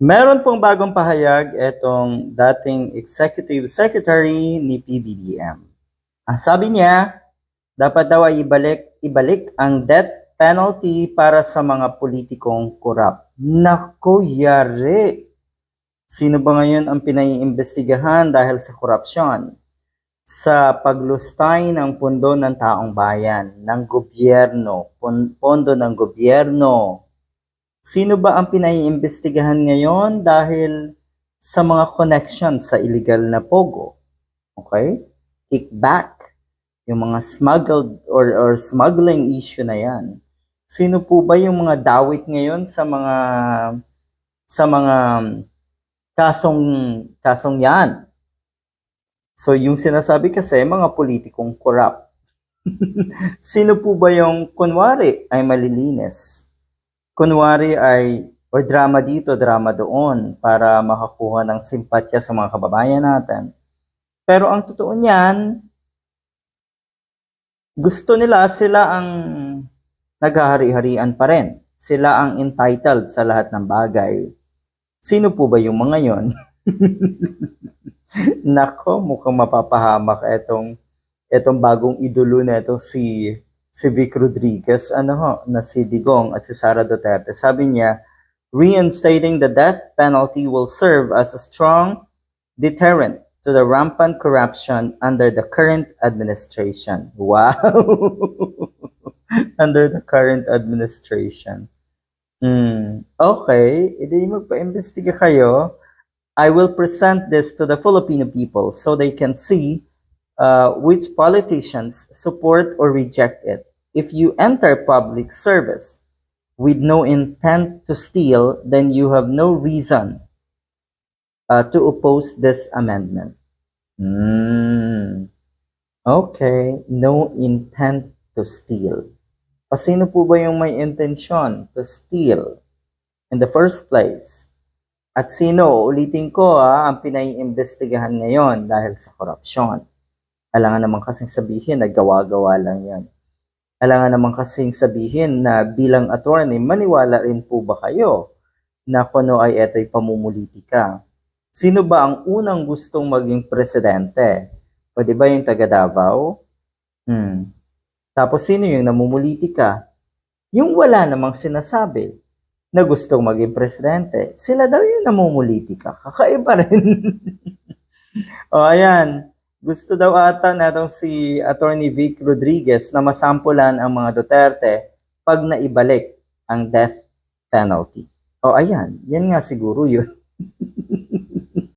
Meron pong bagong pahayag itong dating Executive Secretary ni PBBM. Ang sabi niya, dapat daw ay ibalik, ibalik ang death penalty para sa mga politikong korap. Nako, yari! Sino ba ngayon ang pinaiimbestigahan dahil sa korupsyon? Sa paglustay ng pundo ng taong bayan, ng gobyerno, pon- pondo ng gobyerno, Sino ba ang pinaiimbestigahan ngayon dahil sa mga connections sa illegal na pogo? Okay? Kickback, yung mga smuggled or, or smuggling issue na yan. Sino po ba yung mga dawit ngayon sa mga sa mga kasong kasong yan? So yung sinasabi kasi mga politikong corrupt. Sino po ba yung kunwari ay malilinis? Kunwari ay or drama dito, drama doon para makakuha ng simpatya sa mga kababayan natin. Pero ang totoo niyan, gusto nila sila ang naghahari-harian pa rin. Sila ang entitled sa lahat ng bagay. Sino po ba yung mga yon? Nako, mukhang mapapahamak etong etong bagong idolo na ito si si Vic Rodriguez, ano ho, na si Digong at si Sara Duterte. Sabi niya, reinstating the death penalty will serve as a strong deterrent to the rampant corruption under the current administration. Wow! under the current administration. Hmm, okay, edi magpa-imbestiga kayo. I will present this to the Filipino people so they can see uh, which politicians support or reject it. If you enter public service with no intent to steal, then you have no reason uh, to oppose this amendment. Hmm. Okay, no intent to steal. O sino po ba yung may intensyon to steal in the first place? At sino, ulitin ko ha, ang pinaiimbestigahan ngayon dahil sa korupsyon. Alangan naman kasing sabihin na gawa-gawa lang yan. Alangan naman kasing sabihin na bilang attorney, maniwala rin po ba kayo na kuno ay eto'y pamumulitika? Sino ba ang unang gustong maging presidente? O di ba yung taga Davao? Hmm. Tapos sino yung namumulitika? Yung wala namang sinasabi na gustong maging presidente. Sila daw yung namumulitika. Kakaiba rin. o ayan, gusto daw ata na itong si Attorney Vic Rodriguez na masampulan ang mga Duterte pag naibalik ang death penalty. O ayan, yan nga siguro yun.